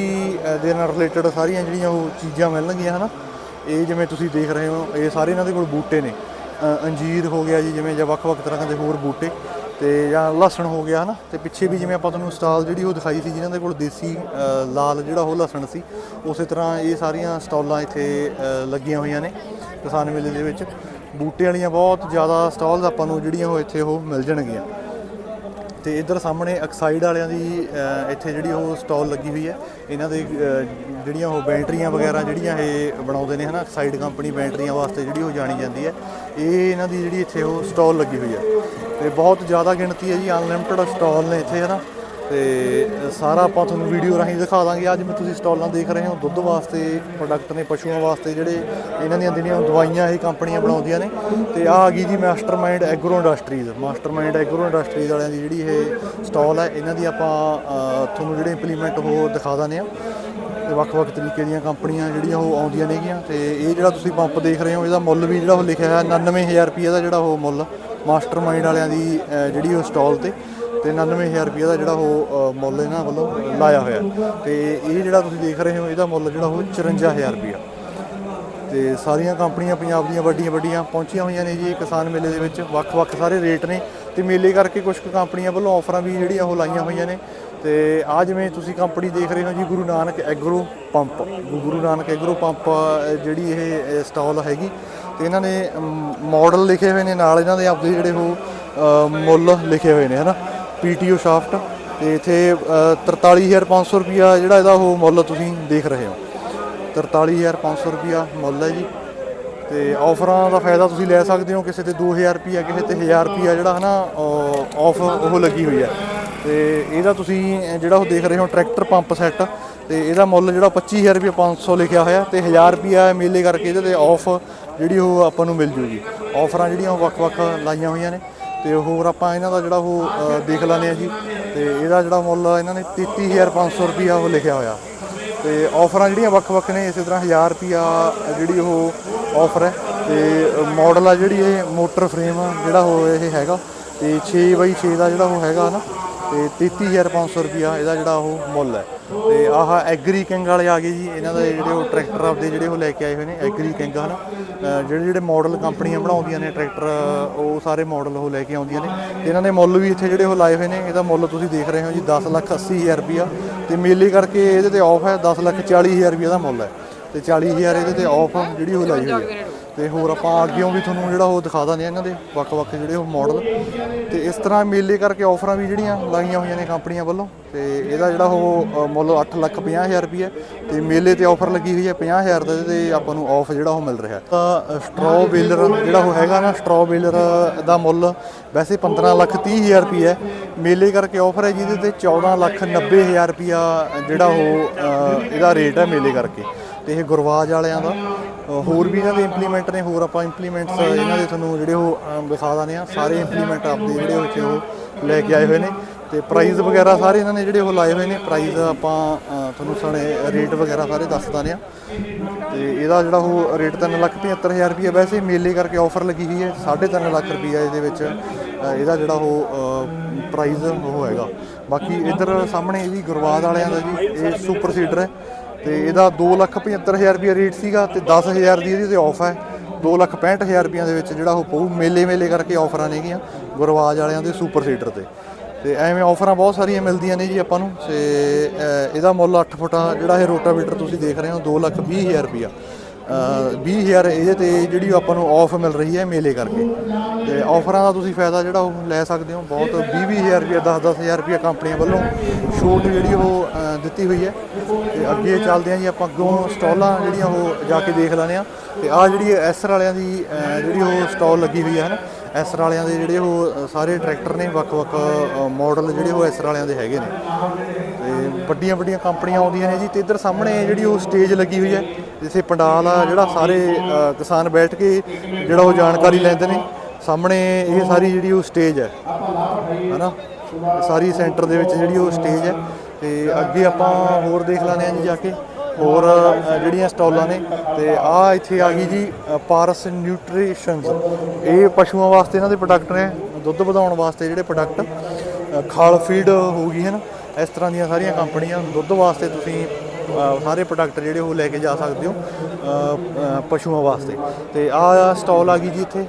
ਦੇ ਨਾਲ ਰਿਲੇਟਡ ਸਾਰੀਆਂ ਜਿਹੜੀਆਂ ਉਹ ਚੀਜ਼ਾਂ ਮਿਲਣਗੀਆਂ ਹਨਾ। ਇਹ ਜਿਵੇਂ ਤੁਸੀਂ ਦੇਖ ਰਹੇ ਹੋ ਇਹ ਸਾਰੇ ਇਹਨਾਂ ਦੇ ਕੋਲ ਬੂਟੇ ਨੇ। ਅ, ਅੰਜੀਰ ਹੋ ਗਿਆ ਜੀ ਜਿਵੇਂ ਜਾਂ ਵੱਖ-ਵੱਖ ਤਰ੍ਹਾਂ ਦੇ ਹੋਰ ਬੂਟੇ। ਤੇ ਜਾਂ ਲਸਣ ਹੋ ਗਿਆ ਹਨਾ, ਤੇ ਪਿੱਛੇ ਵੀ ਜਿਵੇਂ ਆਪਾਂ ਤੁਹਾਨੂੰ ਸਟਾਲ ਜਿਹੜੀ ਉਹ ਦਿਖਾਈ ਸੀ ਜਿਨ੍ਹਾਂ ਦੇ ਕੋਲ ਦੇਸੀ ਲਾਲ ਜਿਹੜਾ ਉਹ ਲਸਣ ਸੀ, ਉਸੇ ਤਰ੍ਹਾਂ ਇਹ ਸਾਰੀਆਂ ਸਟਾਲਾਂ ਇੱਥੇ ਲੱਗੀਆਂ ਹੋਈਆਂ ਨੇ ਕਿਸਾਨ ਮੇਲੇ ਦੇ ਵਿੱਚ। ਬੂਟੇ ਵਾਲੀਆਂ ਬਹੁਤ ਜ਼ਿਆਦਾ ਸਟਾਲਸ ਆਪਾਂ ਨੂੰ ਜਿਹੜੀਆਂ ਉਹ ਇੱਥੇ ਉਹ ਮਿਲ ਜਾਣਗੀਆਂ। ਤੇ ਇੱਧਰ ਸਾਹਮਣੇ ਐਕਸਾਈਡ ਵਾਲਿਆਂ ਦੀ ਇੱਥੇ ਜਿਹੜੀ ਉਹ ਸਟਾਲ ਲੱਗੀ ਹੋਈ ਹੈ। ਇਹਨਾਂ ਦੇ ਜਿਹੜੀਆਂ ਉਹ ਬੈਟਰੀਆਂ ਵਗੈਰਾ ਜਿਹੜੀਆਂ ਇਹ ਬਣਾਉਂਦੇ ਨੇ, ਹਨਾ ਐਕਸਾਈਡ ਕੰਪਨੀ ਬੈਟਰੀਆਂ ਵਾਸਤੇ ਜਿਹੜੀ ਉਹ ਜਾਣੀ ਜਾਂਦੀ ਹੈ। ਇਹ ਇਹਨਾਂ ਦੀ ਜਿਹੜੀ ਇੱਥੇ ਉਹ ਸਟਾਲ ਲੱਗੀ ਹੋਈ ਹੈ। ਤੇ ਬਹੁਤ ਜ਼ਿਆਦਾ ਗਿਣਤੀ ਹੈ ਜੀ ਅਨਲਿਮਟਿਡ ਸਟਾਲ ਨੇ ਇੱਥੇ, ਹਨਾ। ਤੇ ਸਾਰਾ ਆਪਾਂ ਤੁਹਾਨੂੰ ਵੀਡੀਓ ਰਾਹੀਂ ਦਿਖਾ ਦਾਂਗੇ। ਅੱਜ ਮੈਂ ਤੁਸੀਂ ਸਟਾਲਾਂ ਦੇਖ ਰਹੇ ਹੋ, ਦੁੱਧ ਵਾਸਤੇ ਪ੍ਰੋਡਕਟ ਨੇ, ਪਸ਼ੂਆਂ ਵਾਸਤੇ ਜਿਹੜੇ ਇਹਨਾਂ ਦੀਆਂ ਜਿਹੜੀਆਂ ਦਵਾਈਆਂ ਇਹ ਕੰਪਨੀਆਂ ਬਣਾਉਂਦੀਆਂ ਨੇ। ਤੇ ਆ ਆ ਗਈ ਜੀ Mastermind Agro Industries Mastermind Agro Industries ਵਾਲਿਆਂ ਦੀ ਜਿਹੜੀ ਇਹ ਸਟਾਲ ਹੈ, ਇਹਨਾਂ ਦੀ ਆਪਾਂ ਤੁਹਾਨੂੰ ਜਿਹੜੇ ਇੰਪਲੀਮੈਂਟ ਉਹ ਦਿਖਾ ਦਾਂਗੇ ਆ। ਤੇ ਵੱਖ-ਵੱਖ ਤਰੀਕੇ ਦੀਆਂ ਕੰਪਨੀਆਂ ਜਿਹੜੀਆਂ ਉਹ ਆਉਂਦੀਆਂ ਨੇਗੀਆਂ। ਤੇ ਇਹ ਜਿਹੜਾ ਤੁਸੀਂ ਪੰਪ ਦੇਖ ਰਹੇ ਹੋ, ਇਹਦਾ ਮੁੱਲ ਵੀ ਜਿਹੜਾ ਉਹ ਲਿਖਿਆ ਹੋਇਆ 99000 ਰੁਪਏ ਦਾ ਜਿਹੜਾ ਉਹ ਮੁੱਲ ਮਾਸਟਰਮਾਈਂਡ ਵਾਲਿਆਂ ਦੀ ਜਿਹੜੀ ਉਹ ਸਟਾਲ ਤੇ। ਤੇ 99000 ਰੁਪਏ ਦਾ ਜਿਹੜਾ ਉਹ ਅ, ਮੁੱਲ ਇਹਨਾਂ ਵੱਲੋਂ ਲਾਇਆ ਹੋਇਆ। ਤੇ ਇਹ ਜਿਹੜਾ ਤੁਸੀਂ ਦੇਖ ਰਹੇ ਹੋ ਇਹਦਾ ਮੁੱਲ ਜਿਹੜਾ ਉਹ 54000 ਰੁਪਏ ਤੇ ਸਾਰੀਆਂ ਕੰਪਨੀਆਂ ਪੰਜਾਬ ਦੀਆਂ ਵੱਡੀਆਂ ਵੱਡੀਆਂ ਪਹੁੰਚੀਆਂ ਹੋਈਆਂ ਨੇ ਜੀ ਕਿਸਾਨ ਮੇਲੇ ਦੇ ਵਿੱਚ। ਵੱਖ-ਵੱਖ ਸਾਰੇ ਰੇਟ ਨੇ ਤੇ ਮੇਲੇ ਕਰਕੇ ਕੁਝ ਕੁ ਕੰਪਨੀਆਂ ਵੱਲੋਂ ਆਫਰਾਂ ਵੀ ਜਿਹੜੀਆਂ ਉਹ ਲਾਈਆਂ ਹੋਈਆਂ ਨੇ। ਤੇ ਆ ਜਿਵੇਂ ਤੁਸੀਂ ਕੰਪਨੀ ਦੇਖ ਰਹੇ ਹੋ ਜੀ Guru Nanak Agro pump. Guru Nanak Agro pump ਅ, ਜਿਹੜੀ ਇਹ ਸਟਾਲ ਹੈਗੀ। ਤੇ ਇਹਨਾਂ ਨੇ ਮਾਡਲ ਲਿਖੇ ਹੋਏ ਨੇ ਨਾਲ ਇਹਨਾਂ ਦੇ ਆਪਦੇ ਜਿਹੜੇ ਉਹ ਅ, ਮੁੱਲ ਲਿਖੇ ਹੋਏ ਨੇ ਹਨਾ? ਪੀਟੀਓ ਸ਼ਾਫਟ ਤੇ ਇੱਥੇ ਅ, 43500 ਰੁਪਿਆ ਜਿਹੜਾ ਇਹਦਾ ਉਹ ਮੁੱਲ ਤੁਸੀਂ ਦੇਖ ਰਹੇ ਹੋ। 43500 ਰੁਪਿਆ ਮੁੱਲ ਹੈ ਜੀ। ਤੇ ਆਫਰਾਂ ਦਾ ਫਾਇਦਾ ਤੁਸੀਂ ਲੈ ਸਕਦੇ ਹੋ ਕਿਸੇ ਤੇ 2000 ਰੁਪਿਆ ਕਿਸੇ ਤੇ 1000 ਰੁਪਿਆ ਜਿਹੜਾ ਹਨਾ ਆਫ ਉਹ ਲੱਗੀ ਹੋਈ ਹੈ। ਤੇ ਇਹਦਾ ਤੁਸੀਂ ਜਿਹੜਾ ਉਹ ਦੇਖ ਰਹੇ ਹੋ ਟਰੈਕਟਰ ਪੰਪ ਸੈੱਟ। ਤੇ ਇਹਦਾ ਮੁੱਲ ਜਿਹੜਾ 25000 ਰੁਪਏ 500 ਲਿਖਿਆ ਹੋਇਆ ਤੇ 1000 ਰੁਪਿਆ ਮੇਲੇ ਕਰਕੇ ਇਹਦੇ ਤੇ ਆਫ ਜਿਹੜੀ ਉਹ ਆਪਾਂ ਨੂੰ ਮਿਲ ਜੂਗੀ। ਆਫਰਾਂ ਜਿਹੜੀਆਂ ਉਹ ਵੱਖ-ਵੱਖ ਲਾਈਆਂ ਹੋਈਆਂ ਨੇ। ਤੇ ਹੋਰ ਆਪਾਂ ਇਹਨਾਂ ਦਾ ਜਿਹੜਾ ਉਹ ਦੇਖ ਲੈਂਦੇ ਆ ਜੀ। ਤੇ ਇਹਦਾ ਜਿਹੜਾ ਮੁੱਲ ਇਹਨਾਂ ਨੇ 33500 ਰੁਪਿਆ ਉਹ ਲਿਖਿਆ ਹੋਇਆ। ਤੇ ਆਫਰਾਂ ਜਿਹੜੀਆਂ ਵੱਖ-ਵੱਖ ਨੇ, ਇਸੇ ਤਰ੍ਹਾਂ 1000 ਰੁਪਿਆ ਜਿਹੜੀ ਉਹ ਆਫਰ ਹੈ। ਤੇ ਮਾਡਲ ਆ ਜਿਹੜੀ ਇਹ, ਮੋਟਰ ਫਰੇਮ ਜਿਹੜਾ ਉਹ ਇਹ ਹੈਗਾ। ਤੇ 6x6 ਦਾ ਜਿਹੜਾ ਉਹ ਹੈਗਾ ਨਾ ਤੇ 33500 ਰੁਪਿਆ ਇਹਦਾ ਜਿਹੜਾ ਉਹ ਮੁੱਲ ਹੈ। ਤੇ ਆਹ ਐਗਰੀ ਕਿੰਗ ਵਾਲੇ ਆ ਗਏ ਜੀ, ਇਹਨਾਂ ਦੇ ਜਿਹੜੇ ਉਹ ਟਰੈਕਟਰ ਆਪਦੇ ਜਿਹੜੇ ਉਹ ਲੈ ਕੇ ਆਏ ਹੋਏ ਨੇ, ਐਗਰੀ ਕਿੰਗ ਹਨਾ। ਅਹ ਜਿਹੜੇ ਜਿਹੜੇ ਮਾਡਲ ਕੰਪਨੀਆਂ ਬਣਾਉਂਦੀਆਂ ਨੇ ਟਰੈਕਟਰ, ਉਹ ਸਾਰੇ ਮਾਡਲ ਉਹ ਲੈ ਕੇ ਆਉਂਦੀਆਂ ਨੇ। ਤੇ ਇਹਨਾਂ ਦੇ ਮੁੱਲ ਵੀ ਇੱਥੇ ਜਿਹੜੇ ਉਹ ਲਾਏ ਹੋਏ ਨੇ, ਇਹਦਾ ਮੁੱਲ ਤੁਸੀਂ ਦੇਖ ਰਹੇ ਹੋ ਜੀ 10 ਲੱਖ 80 ਹਜ਼ਾਰ ਰੁਪਿਆ ਤੇ ਮੇਲੇ ਕਰਕੇ ਇਹਦੇ ਤੇ ਆਫ ਹੈ 10 ਲੱਖ 40 ਹਜ਼ਾਰ ਰੁਪਏ ਦਾ ਮੁੱਲ ਹੈ। ਤੇ 40000 ਇਹਦੇ ਤੇ ਆਫ ਜਿਹੜੀ ਉਹ ਲਾਈ ਹੋਈ ਹੈ। ਤੇ ਹੋਰ ਆਪਾਂ ਅੱਗੇੋਂ ਵੀ ਤੁਹਾਨੂੰ ਜਿਹੜਾ ਉਹ ਦਿਖਾ ਦਾਂਗੇ ਇਹਨਾਂ ਦੇ ਵੱਖ-ਵੱਖ ਜਿਹੜੇ ਉਹ ਮਾਡਲ ਤੇ ਇਸ ਤਰ੍ਹਾਂ ਮੇਲੇ ਕਰਕੇ ਆਫਰਾਂ ਵੀ ਜਿਹੜੀਆਂ ਲਾਈਆਂ ਹੋਈਆਂ ਨੇ ਕੰਪਨੀਆਂ ਵੱਲੋਂ, ਤੇ ਇਹਦਾ ਜਿਹੜਾ ਉਹ ਮੁੱਲ 8 ਲੱਖ 50000 ਰੁਪਏ ਤੇ ਮੇਲੇ ਤੇ ਆਫਰ ਲੱਗੀ ਹੋਈ ਹੈ 50000 ਦਾ ਤੇ ਆਪਾਂ ਨੂੰ ਆਫ ਜਿਹੜਾ ਉਹ ਮਿਲ ਰਿਹਾ ਤਾਂ ਸਟ੍ਰੋ ਬੇਲਰ ਜਿਹੜਾ ਉਹ ਹੈਗਾ ਨਾ ਸਟ੍ਰੋ ਬੇਲਰ ਦਾ ਮੁੱਲ ਵੈਸੇ 15 ਲੱਖ 30 ਹਜ਼ਾਰ ਰੁਪਏ ਹੈ। ਮੇਲੇ ਕਰਕੇ ਆਫਰ ਹੈ ਜਿਹਦੇ ਤੇ 14 ਲੱਖ 90 ਹਜ਼ਾਰ ਰੁਪਿਆ ਜਿਹੜਾ ਉਹ ਇਹਦਾ ਰੇਟ ਹੈ ਮੇਲੇ ਕਰਕੇ। ਤੇ ਇਹ ਗੁਰਵਾਜ ਵਾਲਿਆਂ ਦਾ। ਹੋਰ ਵੀ ਇਹਨਾਂ ਦੇ ਇੰਪਲੀਮੈਂਟ ਨੇ, ਹੋਰ ਆਪਾਂ ਇੰਪਲੀਮੈਂਟਸ ਇਹਨਾਂ ਦੇ ਤੁਹਾਨੂੰ ਜਿਹੜੇ ਉਹ ਦਿਖਾ ਦਾਨੇ ਆ ਸਾਰੇ ਇੰਪਲੀਮੈਂਟ ਆਪਦੇ ਜਿਹੜੇ ਉਹ 'ਚ ਉਹ ਲੈ ਕੇ ਆਏ ਹੋਏ ਨੇ। ਤੇ ਪ੍ਰਾਈਸ ਵਗੈਰਾ ਸਾਰੇ ਇਹਨਾਂ ਨੇ ਜਿਹੜੇ ਉਹ ਲਾਏ ਹੋਏ ਨੇ। ਪ੍ਰਾਈਸ ਆਪਾਂ ਤੁਹਾਨੂੰ ਸਾਰੇ ਰੇਟ ਵਗੈਰਾ ਸਾਰੇ ਦੱਸ ਦਾਨੇ ਆ ਤੇ ਇਹਦਾ ਜਿਹੜਾ ਉਹ ਰੇਟ 375000 ਰੁਪਏ ਵੈਸੇ ਮੇਲੇ ਕਰਕੇ ਆਫਰ ਲੱਗੀ ਹੋਈ ਹੈ 3.5 ਲੱਖ ਰੁਪਏ ਇਹਦੇ ਵਿੱਚ ਇਹਦਾ ਜਿਹੜਾ ਉਹ ਪ੍ਰਾਈਸ ਉਹ ਹੈਗਾ। ਬਾਕੀ ਇੱਧਰ ਸਾਹਮਣੇ ਇਹ ਵੀ ਗੁਰਵਾਦ ਵਾਲਿਆਂ ਦਾ ਜੀ, ਇਹ ਸੁਪਰ ਸੀਡਰ ਹੈ। ਤੇ ਤੇ ਇਹਦਾ 275000 ਰੁਪਏ ਰੇਟ ਸੀਗਾ ਤੇ 10000 ਦੀ ਇਹਦੀ ਤੇ ਆਫ ਹੈ। 265000 ਰੁਪਈਆਂ ਦੇ ਵਿੱਚ ਜਿਹੜਾ ਉਹ ਪਊ। ਮੇਲੇ ਮੇਲੇ ਕਰਕੇ ਆਫਰਾਂ ਨੇਗੀਆਂ ਗੁਰਵਾਜ ਵਾਲਿਆਂ ਦੇ ਸੁਪਰ ਸੀਡਰ ਤੇ। ਤੇ ਐਵੇਂ ਆਫਰਾਂ ਬਹੁਤ ਸਾਰੀਆਂ ਮਿਲਦੀਆਂ ਨੇ ਜੀ ਆਪਾਂ ਨੂੰ। ਤੇ ਇਹਦਾ ਮੁੱਲ 8 ਫੁੱਟਾ ਜਿਹੜਾ ਇਹ ਰੋਟਾਵੇਟਰ ਤੁਸੀਂ ਦੇਖ ਰਹੇ ਹੋ 220000 ਰੁਪਈਆ। 20000 ਇਹਦੇ ਤੇ ਜਿਹੜੀ ਆਪਾਂ ਨੂੰ ਆਫ ਮਿਲ ਰਹੀ ਹੈ ਮੇਲੇ ਕਰਕੇ। ਤੇ ਆਫਰਾਂ ਦਾ ਤੁਸੀਂ ਫਾਇਦਾ ਜਿਹੜਾ ਉਹ ਲੈ ਸਕਦੇ ਹੋ। ਬਹੁਤ 20-20000 ਰੁਪਏ 10-10000 ਰੁਪਏ ਕੰਪਨੀਆਂ ਵੱਲੋਂ ਛੋਟ ਜਿਹੜੀ ਉਹ ਦਿੱਤੀ ਹੋਈ ਹੈ। ਤੇ ਅੱਗੇ ਚੱਲਦੇ ਹਾਂ ਜੀ, ਆਪਾਂ ਅੱਗੋਂ ਸਟਾਲਾਂ ਜਿਹੜੀਆਂ ਉਹ ਜਾ ਕੇ ਦੇਖ ਲੈਂਦੇ ਆ ਤੇ ਆ ਜਿਹੜੀ ਐਸਰ ਵਾਲਿਆਂ ਦੀ ਜਿਹੜੀ ਉਹ ਸਟਾਲ ਲੱਗੀ ਹੋਈ ਹੈ, ਹਨਾ? ਐਸਰ ਵਾਲਿਆਂ ਦੇ ਜਿਹੜੇ ਉਹ ਸਾਰੇ ਟਰੈਕਟਰ ਨੇ, ਵੱਖ-ਵੱਖ ਮਾਡਲ ਜਿਹੜੇ ਉਹ ਐਸਰ ਵਾਲਿਆਂ ਦੇ ਹੈਗੇ ਨੇ। ਤੇ ਵੱਡੀਆਂ ਵੱਡੀਆਂ ਕੰਪਨੀਆਂ ਆਉਂਦੀਆਂ ਨੇ ਜੀ। ਤੇ ਇੱਧਰ ਸਾਹਮਣੇ ਜਿਹੜੀ ਉਹ ਸਟੇਜ ਲੱਗੀ ਹੋਈ ਹੈ ਜਿੱਥੇ ਪੰਡਾਲ ਆ, ਜਿਹੜਾ ਸਾਰੇ ਕਿਸਾਨ ਬੈਠ ਕੇ ਜਿਹੜਾ ਉਹ ਜਾਣਕਾਰੀ ਲੈਂਦੇ ਨੇ। ਸਾਹਮਣੇ ਇਹ ਸਾਰੀ ਜਿਹੜੀ ਉਹ ਸਟੇਜ ਹੈ। ਹਨਾ? ਇਹ ਸਾਰੀ ਸੈਂਟਰ ਦੇ ਵਿੱਚ ਜਿਹੜੀ ਉਹ ਸਟੇਜ ਹੈ। ਤੇ ਅੱਗੇ ਆਪਾਂ ਹੋਰ ਦੇਖ ਲੈਂਦੇ ਹਾਂ ਜੀ ਜਾ ਕੇ। ਹੋਰ ਜਿਹੜੀਆਂ ਸਟਾਲਾਂ ਨੇ। ਤੇ ਆ ਇੱਥੇ ਆ ਗਈ ਜੀ ਪਾਰਸ ਨਿਊਟ੍ਰੀਸ਼ਨਸ। ਇਹ ਪਸ਼ੂਆਂ ਵਾਸਤੇ ਇਹਨਾਂ ਦੇ ਪ੍ਰੋਡਕਟ ਨੇ। ਦੁੱਧ ਵਧਾਉਣ ਵਾਸਤੇ ਜਿਹੜੇ ਪ੍ਰੋਡਕਟ। ਖਾਲ ਫੀਡ ਹੋ ਗਈ ਹੈ ਨਾ ਇਸ ਤਰ੍ਹਾਂ ਦੀਆਂ ਸਾਰੀਆਂ ਕੰਪਨੀਆਂ। ਦੁੱਧ ਵਾਸਤੇ ਤੁਸੀਂ ਸਾਰੇ ਪ੍ਰੋਡਕਟ ਜਿਹੜੇ ਉਹ ਲੈ ਕੇ ਜਾ ਸਕਦੇ ਹੋ ਪਸ਼ੂਆਂ ਵਾਸਤੇ। ਤੇ ਆ ਸਟਾਲ ਆ ਗਈ ਜੀ ਇੱਥੇ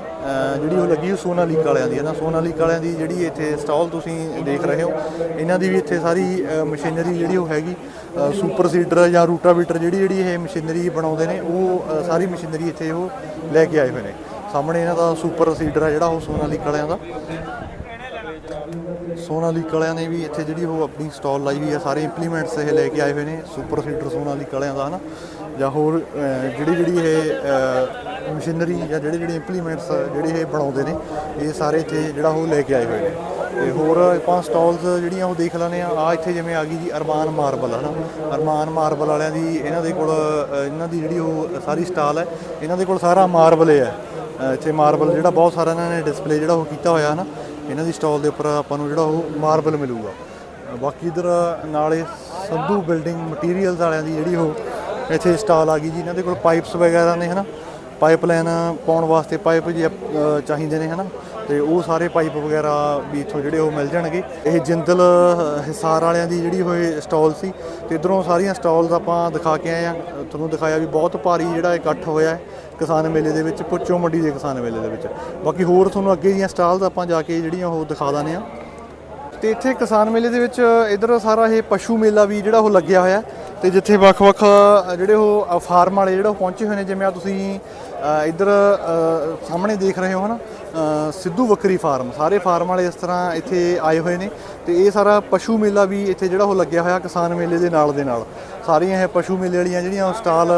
ਜਿਹੜੀ ਉਹ ਲੱਗੀ ਉਹ ਸੋਨਾਲੀਕ ਵਾਲਿਆਂ ਦੀ ਹੈ ਨਾ। ਸੋਨਾਲੀਕ ਵਾਲਿਆਂ ਦੀ ਜਿਹੜੀ ਇੱਥੇ ਸਟਾਲ ਤੁਸੀਂ ਦੇਖ ਰਹੇ ਹੋ ਇਹਨਾਂ ਦੀ ਵੀ ਇੱਥੇ ਸਾਰੀ ਮਸ਼ੀਨਰੀ ਜਿਹੜੀ ਉਹ ਹੈਗੀ ਅ, ਸੁਪਰ ਸੀਡਰ ਜਾਂ ਰੂਟਾਵੀਟਰ ਜਿਹੜੀ ਜਿਹੜੀ ਇਹ ਮਸ਼ੀਨਰੀ ਬਣਾਉਂਦੇ ਨੇ ਉਹ ਸਾਰੀ ਮਸ਼ੀਨਰੀ ਇੱਥੇ ਉਹ ਲੈ ਕੇ ਆਏ ਹੋਏ ਨੇ। ਸਾਹਮਣੇ ਇਹਨਾਂ ਦਾ ਸੁਪਰ ਸੀਡਰ ਆ ਜਿਹੜਾ ਉਹ ਸੋਨਾਲੀਕ ਵਾਲਿਆਂ ਦਾ। ਸੋਨਾਲੀਕ ਕਲਿਆਂ ਨੇ ਵੀ ਇੱਥੇ ਜਿਹੜੀ ਉਹ ਆਪਣੀ ਸਟਾਲ ਲਾਈ ਹੋਈ ਹੈ, ਸਾਰੇ ਇੰਪਲੀਮੈਂਟਸ ਇਹ ਲੈ ਕੇ ਆਏ ਹੋਏ ਨੇ ਸੁਪਰ ਸੀਡਰ ਸੋਨਾਲੀਕ ਕਲਿਆਂ ਦਾ ਹਨਾ, ਜਾਂ ਹੋਰ ਜਿਹੜੀ ਜਿਹੜੀ ਇਹ ਮਸ਼ੀਨਰੀ ਜਾਂ ਜਿਹੜੇ ਜਿਹੜੇ ਇੰਪਲੀਮੈਂਟਸ ਜਿਹੜੇ ਇਹ ਬਣਾਉਂਦੇ ਨੇ, ਇਹ ਸਾਰੇ ਇੱਥੇ ਜਿਹੜਾ ਉਹ ਲੈ ਕੇ ਆਏ ਹੋਏ ਨੇ। ਤੇ ਹੋਰ ਆਪਾਂ ਸਟਾਲਸ ਜਿਹੜੀਆਂ ਉਹ ਦੇਖ ਲੈਂਦੇ ਆ ਆ ਇੱਥੇ ਜਿਵੇਂ ਆ ਗਈ ਜੀ ਅਰਮਾਨ ਮਾਰਬਲ ਹਨਾ, ਅਰਮਾਨ ਮਾਰਬਲ ਵਾਲਿਆਂ ਦੀ ਇਹਨਾਂ ਦੇ ਕੋਲ ਇਹਨਾਂ ਦੀ ਜਿਹੜੀ ਉਹ ਸਾਰੀ ਸਟਾਲ ਹੈ, ਇਹਨਾਂ ਦੇ ਕੋਲ ਸਾਰਾ ਮਾਰਬਲ ਹੈ। ਇੱਥੇ ਮਾਰਬਲ ਜਿਹੜਾ ਬਹੁਤ ਸਾਰਾ ਇਹਨਾਂ ਨੇ ਡਿਸਪਲੇ ਜਿਹੜਾ ਉਹ ਕੀਤਾ ਹੋਇਆ ਹਨਾ ਇਹਨਾਂ ਦੀ ਸਟਾਲ ਦੇ ਉੱਪਰ ਆਪਾਂ ਨੂੰ ਜਿਹੜਾ ਉਹ ਮਾਰਬਲ ਮਿਲੂਗਾ। ਬਾਕੀ ਇਧਰ ਨਾਲੇ ਸੰਧੂ ਬਿਲਡਿੰਗ ਮਟੀਰੀਅਲਸ ਵਾਲਿਆਂ ਦੀ ਜਿਹੜੀ ਉਹ ਇੱਥੇ ਸਟਾਲ ਆ ਗਈ ਜੀ। ਇਹਨਾਂ ਦੇ ਕੋਲ ਪਾਈਪਸ ਵਗੈਰਾ ਨੇ, ਹਨਾ? ਪਾਈਪਲਾਈਨ ਪਾਉਣ ਵਾਸਤੇ ਪਾਈਪ ਜੀ ਚਾਹੀਦੇ ਨੇ, ਹਨਾ? ਤੇ ਉਹ ਸਾਰੇ ਪਾਈਪ ਵਗੈਰਾ ਵੀ ਇੱਥੋਂ ਜਿਹੜੇ ਉਹ ਮਿਲ ਜਾਣਗੇ। ਇਹ ਜਿੰਦਲ ਹਿਸਾਰ ਵਾਲਿਆਂ ਦੀ ਜਿਹੜੀ ਹੋਏ ਸਟਾਲ ਸੀ, ਤੇ ਇਧਰੋਂ ਸਾਰੀਆਂ ਸਟਾਲਸ ਆਪਾਂ ਦਿਖਾ ਕੇ ਆਏ ਆ। ਤੁਹਾਨੂੰ ਦਿਖਾਇਆ ਵੀ ਬਹੁਤ ਭਾਰੀ ਜਿਹੜਾ ਇਕੱਠ ਹੋਇਆ ਹੈ ਕਿਸਾਨ ਮੇਲੇ ਦੇ ਵਿੱਚ ਪੁੱਚੋ ਮੰਡੀ ਦੇ ਕਿਸਾਨ ਮੇਲੇ ਦੇ ਵਿੱਚ। ਬਾਕੀ ਹੋਰ ਤੁਹਾਨੂੰ ਅੱਗੇ ਦੀਆਂ ਸਟਾਲਸ ਆਪਾਂ ਜਾ ਕੇ ਜਿਹੜੀਆਂ ਉਹ ਦਿਖਾ ਦਾਨੇ ਆ। ਤੇ ਇੱਥੇ ਕਿਸਾਨ ਮੇਲੇ ਦੇ ਵਿੱਚ ਇਧਰ ਸਾਰਾ ਇਹ ਪਸ਼ੂ ਮੇਲਾ ਵੀ ਜਿਹੜਾ ਉਹ ਲੱਗਿਆ ਹੋਇਆ ਤੇ ਜਿੱਥੇ ਵੱਖ-ਵੱਖ ਜਿਹੜੇ ਉਹ ਫਾਰਮ ਵਾਲੇ ਜਿਹੜਾ ਉਹ ਪਹੁੰਚੇ ਹੋਏ ਨੇ, ਜਿਵੇਂ ਆ ਤੁਸੀਂ ਇੱਧਰ ਸਾਹਮਣੇ ਦੇਖ ਰਹੇ ਹੋ ਹਨਾ? ਅ, ਸਿੱਧੂ ਬੱਕਰੀ ਫਾਰਮ ਸਾਰੇ ਫਾਰਮ ਵਾਲੇ ਇਸ ਤਰ੍ਹਾਂ ਇੱਥੇ ਆਏ ਹੋਏ ਨੇ ਤੇ ਇਹ ਸਾਰਾ ਪਸ਼ੂ ਮੇਲਾ ਵੀ ਇੱਥੇ ਜਿਹੜਾ ਉਹ ਲੱਗਿਆ ਹੋਇਆ ਕਿਸਾਨ ਮੇਲੇ ਦੇ ਨਾਲ ਦੇ ਨਾਲ। ਸਾਰੀਆਂ ਇਹ ਪਸ਼ੂ ਮੇਲੇ ਵਾਲੀਆਂ ਜਿਹੜੀਆਂ ਸਟਾਲ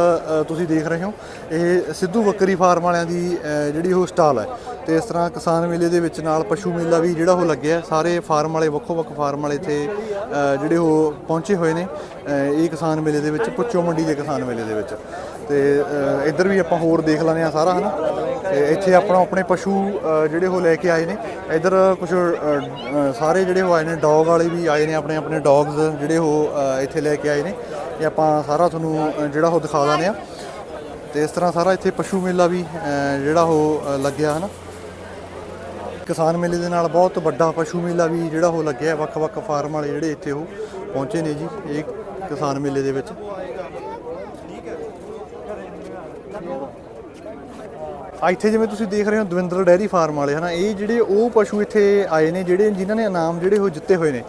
ਤੁਸੀਂ ਦੇਖ ਰਹੇ ਹੋ। ਇਹ ਸਿੱਧੂ ਬੱਕਰੀ ਫਾਰਮ ਵਾਲਿਆਂ ਦੀ ਜਿਹੜੀ ਉਹ ਸਟਾਲ ਹੈ। ਤੇ ਇਸ ਤਰ੍ਹਾਂ ਕਿਸਾਨ ਮੇਲੇ ਦੇ ਵਿੱਚ ਨਾਲ ਪਸ਼ੂ ਮੇਲਾ ਵੀ ਜਿਹੜਾ ਉਹ ਲੱਗਿਆ। ਸਾਰੇ ਫਾਰਮ ਵਾਲੇ ਵੱਖੋ ਵੱਖ ਫਾਰਮ ਵਾਲੇ ਇੱਥੇ ਜਿਹੜੇ ਉਹ ਪਹੁੰਚੇ ਹੋਏ ਨੇ ਇਹ ਕਿਸਾਨ ਮੇਲੇ ਦੇ ਵਿੱਚ ਪੁੱਚੋ ਮੰਡੀ ਦੇ ਕਿਸਾਨ ਮੇਲੇ ਦੇ ਵਿੱਚ। ਤੇ ਇੱਧਰ ਵੀ ਆਪਾਂ ਹੋਰ ਦੇਖ ਲੈਂਦੇ ਆ ਸਾਰਾ ਹਨਾ? ਤੇ ਇੱਥੇ ਆਪਣਾ ਆਪਣੇ ਪਸ਼ੂ ਜਿਹੜੇ ਉਹ ਲੈ ਕੇ ਆਏ ਨੇ। ਇੱਧਰ ਕੁਝ ਸਾਰੇ ਜਿਹੜੇ ਉਹ ਆਏ ਨੇ ਡੌਗ ਵਾਲੇ ਵੀ ਆਏ ਨੇ ਆਪਣੇ ਆਪਣੇ ਡੌਗਸ ਜਿਹੜੇ ਉਹ ਇੱਥੇ ਲੈ ਕੇ ਆਏ ਨੇ। ਇਹ ਆਪਾਂ ਸਾਰਾ ਤੁਹਾਨੂੰ ਜਿਹੜਾ ਉਹ ਦਿਖਾ ਦਾਂਗੇ ਆ ਤੇ ਇਸ ਤਰ੍ਹਾਂ ਸਾਰਾ ਇੱਥੇ ਪਸ਼ੂ ਮੇਲਾ ਵੀ ਜਿਹੜਾ ਉਹ ਅ, ਲੱਗਿਆ ਹਨਾ? ਕਿਸਾਨ ਮੇਲੇ ਦੇ ਨਾਲ ਬਹੁਤ ਵੱਡਾ ਪਸ਼ੂ ਮੇਲਾ ਵੀ ਜਿਹੜਾ ਉਹ ਲੱਗਿਆ ਵੱਖ-ਵੱਖ ਫਾਰਮ ਵਾਲੇ ਜਿਹੜੇ ਇੱਥੇ ਉਹ ਪਹੁੰਚੇ ਨੇ ਜੀ ਇਹ ਕਿਸਾਨ ਮੇਲੇ ਦੇ ਵਿੱਚ। ਇੱਥੇ ਜਿਵੇਂ ਤੁਸੀਂ ਦੇਖ ਰਹੇ ਹੋ ਦਵਿੰਦਰ ਡੈਰੀ ਫਾਰਮ ਵਾਲੇ, ਹਨਾ? ਇਹ ਜਿਹੜੇ ਉਹ ਪਸ਼ੂ ਇੱਥੇ ਆਏ ਨੇ, ਜਿਹੜੇ ਜਿਨ੍ਹਾਂ ਨੇ ਇਨਾਮ ਜਿਹੜੇ ਉਹ ਜਿੱਤੇ ਹੋਏ ਨੇ।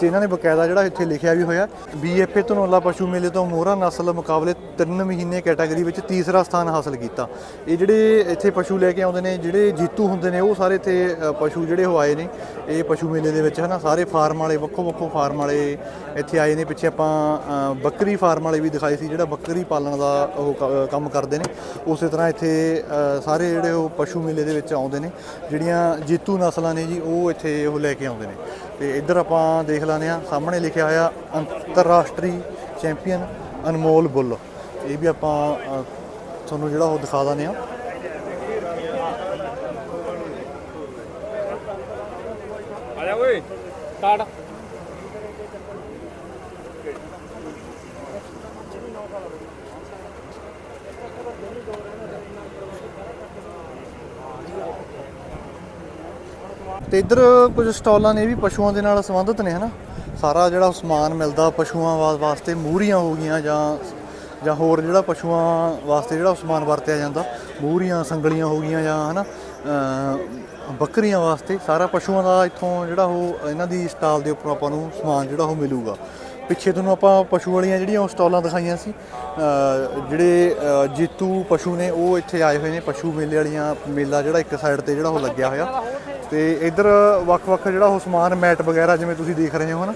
ਤੇ ਇਹਨਾਂ ਨੇ ਬਕਾਇਦਾ ਜਿਹੜਾ ਇੱਥੇ ਲਿਖਿਆ ਵੀ ਹੋਇਆ, ਬੀਐਫਏ ਧਨੋਲਾ ਪਸ਼ੂ ਮੇਲੇ ਤੋਂ ਮੋਹਰਾ ਨਸਲ ਮੁਕਾਬਲੇ 3 ਮਹੀਨੇ ਕੈਟਾਗਰੀ ਵਿੱਚ ਤੀਸਰਾ ਸਥਾਨ ਹਾਸਲ ਕੀਤਾ। ਇਹ ਜਿਹੜੇ ਇੱਥੇ ਪਸ਼ੂ ਲੈ ਕੇ ਆਉਂਦੇ ਨੇ, ਜਿਹੜੇ ਜੀਤੂ ਹੁੰਦੇ ਨੇ, ਉਹ ਸਾਰੇ ਇੱਥੇ ਪਸ਼ੂ ਜਿਹੜੇ ਉਹ ਆਏ ਨੇ। ਇਹ ਪਸ਼ੂ ਮੇਲੇ ਦੇ ਵਿੱਚ ਹਨਾ, ਸਾਰੇ ਫਾਰਮ ਵਾਲੇ ਵੱਖੋ ਵੱਖੋ ਫਾਰਮ ਵਾਲੇ ਇੱਥੇ ਆਏ ਨੇ। ਪਿੱਛੇ ਆਪਾਂ ਬੱਕਰੀ ਫਾਰਮ ਵਾਲੇ ਵੀ ਦਿਖਾਏ ਸੀ, ਜਿਹੜਾ ਬੱਕਰੀ ਪਾਲਣ ਦਾ ਉਹ ਕ- ਕੰਮ ਕਰਦੇ ਨੇ। ਉਸੇ ਤਰ੍ਹਾਂ ਇੱਥੇ ਸਾਰੇ ਜਿਹੜੇ ਉਹ ਪਸ਼ੂ ਮੇਲੇ ਦੇ ਵਿੱਚ ਆਉਂਦੇ ਨੇ, ਜਿਹੜੀਆਂ ਜੀਤੂ ਨਸਲਾਂ ਨੇ ਜੀ, ਉਹ ਇੱਥੇ ਉਹ ਲੈ ਕੇ ਆਉਂਦੇ ਨੇ। ਤੇ ਇੱਧਰ ਆਪਾਂ ਦੇਖ ਲੈਂਦੇ ਆ ਸਾਹਮਣੇ ਲਿਖਿਆ ਹੋਇਆ ਅੰਤਰਰਾਸ਼ਟਰੀ ਚੈਂਪੀਅਨ ਅਨਮੋਲ ਬੁੱਲ। ਇਹ ਵੀ ਆਪਾਂ ਤੁਹਾਨੂੰ ਜਿਹੜਾ ਉਹ ਦਿਖਾ ਦਿੰਦੇ ਆ ਆ ਜਾ ਓਏ ਕਾਟ ਤੇ ਇੱਧਰ ਕੁਝ ਸਟਾਲਾਂ ਨੇ ਇਹ ਵੀ ਪਸ਼ੂਆਂ ਦੇ ਨਾਲ ਸੰਬੰਧਿਤ ਨੇ, ਹਨਾ? ਸਾਰਾ ਜਿਹੜਾ ਸਮਾਨ ਮਿਲਦਾ ਪਸ਼ੂਆਂ ਵਾ- ਵਾਸਤੇ ਮੂਹਰੀਆਂ ਹੋ ਗਈਆਂ ਜਾਂ ਜਾਂ ਹੋਰ ਜਿਹੜਾ ਪਸ਼ੂਆਂ ਵਾਸਤੇ ਜਿਹੜਾ ਸਮਾਨ ਵਰਤਿਆ ਜਾਂਦਾ ਮੂਹਰੀਆਂ ਸੰਗਲੀਆਂ ਹੋ ਗਈਆਂ ਜਾਂ, ਹਨਾ, ਅਹ, ਬੱਕਰੀਆਂ ਵਾਸਤੇ ਸਾਰਾ ਪਸ਼ੂਆਂ ਦਾ ਇੱਥੋਂ ਜਿਹੜਾ ਉਹ, ਇਹਨਾਂ ਦੀ ਸਟਾਲ ਦੇ ਉੱਪਰ ਆਪਾਂ ਨੂੰ ਸਮਾਨ ਜਿਹੜਾ ਉਹ ਮਿਲੂਗਾ। ਪਿੱਛੇ ਤੁਹਾਨੂੰ ਆਪਾਂ ਪਸ਼ੂ ਵਾਲੀਆਂ ਜਿਹੜੀਆਂ ਉਹ ਸਟਾਲਾਂ ਦਿਖਾਈਆਂ ਸੀ ਜਿਹੜੇ, ਅਹ, ਜੀਤੂ ਪਸ਼ੂ ਨੇ, ਉਹ ਇੱਥੇ ਆਏ ਹੋਏ ਨੇ, ਪਸ਼ੂ ਮੇਲੇ ਵਾਲੀਆਂ ਮੇਲਾ ਜਿਹੜਾ ਇੱਕ ਸਾਈਡ ਤੇ ਜਿਹੜਾ ਉਹ ਲੱਗਿਆ ਹੋਇਆ। ਤੇ ਇੱਧਰ ਵੱਖ-ਵੱਖ ਜਿਹੜਾ ਉਹ ਸਮਾਨ, ਮੈਟ ਵਗੈਰਾ ਜਿਵੇਂ ਤੁਸੀਂ ਦੇਖ ਰਹੇ ਹੋ ਹਨਾ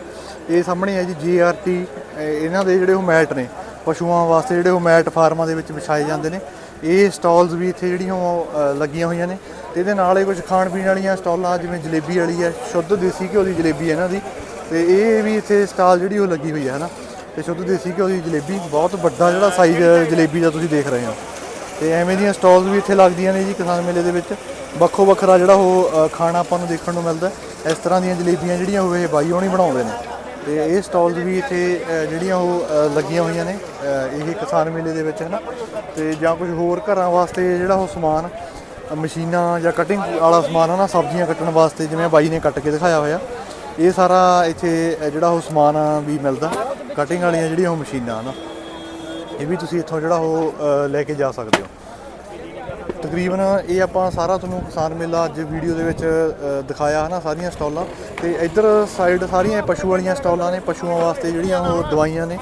ਇਹ ਸਾਹਮਣੇ ਹੈ ਜੀ ਜੀਆਰਟੀ ਇਹਨਾਂ ਦੇ ਜਿਹੜੇ ਉਹ ਮੈਟ ਨੇ, ਪਸ਼ੂਆਂ ਵਾਸਤੇ ਜਿਹੜੇ ਉਹ ਮੈਟ ਫਾਰਮਾਂ ਦੇ ਵਿੱਚ ਵਿਛਾਏ ਜਾਂਦੇ ਨੇ। ਇਹ ਸਟਾਲਸ ਵੀ ਇੱਥੇ ਜਿਹੜੀਆਂ ਉਹ ਲੱਗੀਆਂ ਹੋਈਆਂ ਨੇ ਤੇ ਇਹਦੇ ਨਾਲ ਹੀ ਕੁਝ ਖਾਣ ਪੀਣ ਵਾਲੀਆਂ ਸਟਾਲਾਂ, ਜਿਵੇਂ ਜਲੇਬੀ ਵਾਲੀ ਹੈ, ਸ਼ੁੱਧ ਦੇਸੀ ਘਿਓ ਦੀ ਜਲੇਬੀ ਹੈ ਇਹਨਾਂ ਦੀ ਤੇ ਇਹ ਵੀ ਇੱਥੇ ਸਟਾਲ ਜਿਹੜੀ ਉਹ ਲੱਗੀ ਹੋਈ ਹੈ, ਹਨਾ? ਤੇ ਸ਼ੁੱਧ ਦੇਸੀ ਘਿਓ ਦੀ ਜਲੇਬੀ, ਬਹੁਤ ਵੱਡਾ ਜਿਹੜਾ ਸਾਈਜ਼ ਜਲੇਬੀ ਦਾ ਤੁਸੀਂ ਦੇਖ ਰਹੇ ਹੋ। ਤੇ ਐਵੇਂ ਦੀਆਂ ਸਟਾਲਸ ਵੀ ਇੱਥੇ ਲੱਗਦੀਆਂ ਨੇ ਜੀ ਕਿਸਾਨ ਮੇਲੇ ਦੇ ਵਿੱਚ। ਵੱਖੋ ਵੱਖਰਾ ਜਿਹੜਾ ਉਹ ਖਾਣਾ ਆਪਾਂ ਨੂੰ ਦੇਖਣ ਨੂੰ ਮਿਲਦਾ ਇਸ ਤਰ੍ਹਾਂ ਦੀਆਂ ਜਲੇਬੀਆਂ ਜਿਹੜੀਆਂ ਉਹ ਇਹ ਬਾਈ ਹੋਣੀ ਬਣਾਉਂਦੇ ਨੇ। ਤੇ ਇਹ ਸਟਾਲਸ ਵੀ ਇੱਥੇ ਜਿਹੜੀਆਂ ਉਹ ਲੱਗੀਆਂ ਹੋਈਆਂ ਨੇ ਇਹ ਕਿਸਾਨ ਮੇਲੇ ਦੇ ਵਿੱਚ ਹਨਾ ਤੇ ਜਾਂ ਕੁਝ ਹੋਰ ਘਰਾਂ ਵਾਸਤੇ ਜਿਹੜਾ ਉਹ ਸਮਾਨ ਮਸ਼ੀਨਾਂ ਜਾਂ ਕਟਿੰਗ ਵਾਲਾ ਸਮਾਨ ਹਨਾ ਸਬਜ਼ੀਆਂ ਕੱਟਣ ਵਾਸਤੇ ਜਿਵੇਂ ਬਾਈ ਨੇ ਕੱਟ ਕੇ ਦਿਖਾਇਆ ਹੋਇਆ, ਇਹ ਸਾਰਾ ਇੱਥੇ ਜਿਹੜਾ ਉਹ ਸਮਾਨ ਵੀ ਮਿਲਦਾ ਕਟਿੰਗ ਵਾਲੀਆਂ ਜਿਹੜੀਆਂ ਉਹ ਮਸ਼ੀਨਾਂ ਹਨਾ ਇਹ ਵੀ ਤੁਸੀਂ ਇੱਥੋਂ ਜਿਹੜਾ ਉਹ ਲੈ ਕੇ ਜਾ ਸਕਦੇ ਹੋ। ਤਕਰੀਬਨ ਇਹ ਆਪਾਂ ਸਾਰਾ ਤੁਹਾਨੂੰ ਕਿਸਾਨ ਮੇਲਾ ਅੱਜ ਵੀਡੀਓ ਦੇ ਵਿੱਚ ਅ, ਦਿਖਾਇਆ ਹਨਾ ਸਾਰੀਆਂ ਸਟਾਲਾਂ। ਤੇ ਇੱਧਰ ਸਾਈਡ ਸਾਰੀਆਂ ਪਸ਼ੂ ਵਾਲੀਆਂ ਸਟਾਲਾਂ ਨੇ ਪਸ਼ੂਆਂ ਵਾਸਤੇ ਜਿਹੜੀਆਂ ਉਹ ਦਵਾਈਆਂ ਨੇ।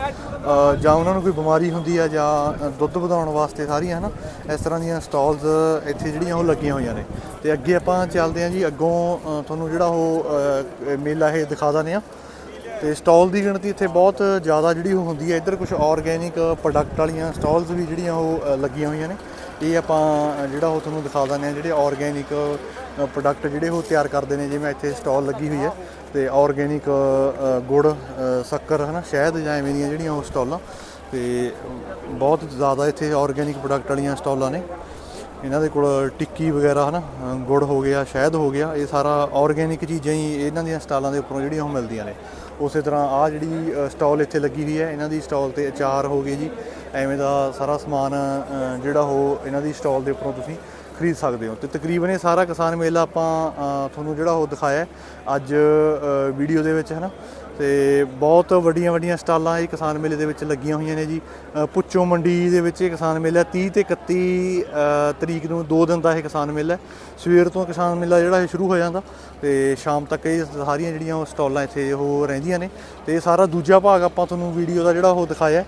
ਜਾਂ ਉਹਨਾਂ ਨੂੰ ਕੋਈ ਬਿਮਾਰੀ ਹੁੰਦੀ ਆ ਜਾਂ ਦੁੱਧ ਵਧਾਉਣ ਵਾਸਤੇ ਸਾਰੀਆਂ ਹਨਾ ਇਸ ਤਰ੍ਹਾਂ ਦੀਆਂ ਸਟਾਲਸ ਇੱਥੇ ਜਿਹੜੀਆਂ ਉਹ ਲੱਗੀਆਂ ਹੋਈਆਂ ਨੇ। ਤੇ ਅੱਗੇ ਆਪਾਂ ਚੱਲਦੇ ਹਾਂ ਜੀ ਅੱਗੋਂ ਤੁਹਾਨੂੰ ਜਿਹੜਾ ਉਹ ਮੇਲਾ ਇਹ ਦਿਖਾ ਦਿੰਦੇ ਆ। ਤੇ ਸਟਾਲ ਦੀ ਗਿਣਤੀ ਇੱਥੇ ਬਹੁਤ ਜ਼ਿਆਦਾ ਜਿਹੜੀ ਉਹ ਹੁੰਦੀ ਹੈ ਇੱਧਰ ਕੁਝ ਆਰਗੇਨਿਕ ਪ੍ਰੋਡਕਟ ਵਾਲੀਆਂ ਸਟਾਲਸ ਵੀ ਜਿਹੜੀਆਂ ਉਹ ਲੱਗੀਆਂ ਹੋਈਆਂ ਨੇ। ਇਹ ਆਪਾਂ ਜਿਹੜਾ ਉਹ ਤੁਹਾਨੂੰ ਦਿਖਾ ਦਿੰਦੇ ਆ ਜਿਹੜੇ ਆਰਗੇਨਿਕ ਪ੍ਰੋਡਕਟ ਜਿਹੜੇ ਉਹ ਤਿਆਰ ਕਰਦੇ ਨੇ ਜਿਵੇਂ ਇੱਥੇ ਸਟਾਲ ਲੱਗੀ ਹੋਈ ਹੈ ਤੇ ਆਰਗੇਨਿਕ ਗੁੜ ਅ, ਸ਼ੱਕਰ ਹਨਾ ਸ਼ਹਿਦ ਜਾਂ ਐਵੇਂ ਦੀਆਂ ਜਿਹੜੀਆਂ ਉਹ ਸਟਾਲਾਂ ਤੇ ਬਹੁਤ ਜ਼ਿਆਦਾ ਇੱਥੇ ਆਰਗੇਨਿਕ ਪ੍ਰੋਡਕਟ ਵਾਲੀਆਂ ਸਟਾਲਾਂ ਨੇ। ਇਹਨਾਂ ਦੇ ਕੋਲ ਟਿੱਕੀ ਵਗੈਰਾ ਹਨਾ ਅ, ਗੁੜ ਹੋ ਗਿਆ ਸ਼ਹਿਦ ਹੋ ਗਿਆ ਇਹ ਸਾਰਾ ਆਰਗੇਨਿਕ ਚੀਜ਼ਾਂ ਹੀ ਇਹਨਾਂ ਦੀਆਂ ਸਟਾਲਾਂ ਦੇ ਉੱਪਰੋਂ ਜਿਹੜੀਆਂ ਉਹ ਮਿਲਦੀਆਂ ਨੇ। ਉਸੇ ਤਰ੍ਹਾਂ ਆ ਜਿਹੜੀ ਅ, ਸਟਾਲ ਇੱਥੇ ਲੱਗੀ ਹੋਈ ਹੈ ਇਹਨਾਂ ਦੀ ਸਟਾਲ ਤੇ ਅਚਾਰ ਹੋ ਗਏ ਜੀ ਐਵੇਂ ਦਾ ਸਾਰਾ ਸਮਾਨ ਜਿਹੜਾ ਉਹ ਇਹਨਾਂ ਦੀ ਸਟਾਲ ਦੇ ਉੱਪਰੋਂ ਤੁਸੀਂ ਖਰੀਦ ਸਕਦੇ ਹੋ। ਤੇ ਤਕਰੀਬਨ ਇਹ ਸਾਰਾ ਕਿਸਾਨ ਮੇਲਾ ਆਪਾਂ ਤੁਹਾਨੂੰ ਜਿਹੜਾ ਉਹ ਦਿਖਾਇਆ ਅੱਜ ਵੀਡੀਓ ਦੇ ਵਿੱਚ ਹਨਾ? ਤੇ ਬਹੁਤ ਵੱਡੀਆਂ ਵੱਡੀਆਂ ਸਟਾਲਾਂ ਇਹ ਕਿਸਾਨ ਮੇਲੇ ਦੇ ਵਿੱਚ ਲੱਗੀਆਂ ਹੋਈਆਂ ਨੇ ਜੀ। ਅ, ਪੁੱਚੋ ਮੰਡੀ ਦੇ ਵਿੱਚ ਇਹ ਕਿਸਾਨ ਮੇਲਾ 30 ਤੇ 31 ਤਰੀਕ ਨੂੰ ਦੋ ਦਿਨ ਦਾ ਇਹ ਕਿਸਾਨ ਮੇਲਾ ਸਵੇਰ ਤੋਂ ਕਿਸਾਨ ਮੇਲਾ ਜਿਹੜਾ ਇਹ ਸ਼ੁਰੂ ਹੋ ਜਾਂਦਾ ਤੇ ਸ਼ਾਮ ਤੱਕ ਇਹ ਸਾਰੀਆਂ ਜਿਹੜੀਆਂ ਉਹ ਸਟਾਲਾਂ ਇੱਥੇ ਉਹ ਰਹਿੰਦੀਆਂ ਨੇ। ਤੇ ਸਾਰਾ ਦੂਜਾ ਭਾਗ ਆਪਾਂ ਤੁਹਾਨੂੰ ਵੀਡੀਓ ਦਾ ਜਿਹੜਾ ਉਹ ਦਿਖਾਇਆ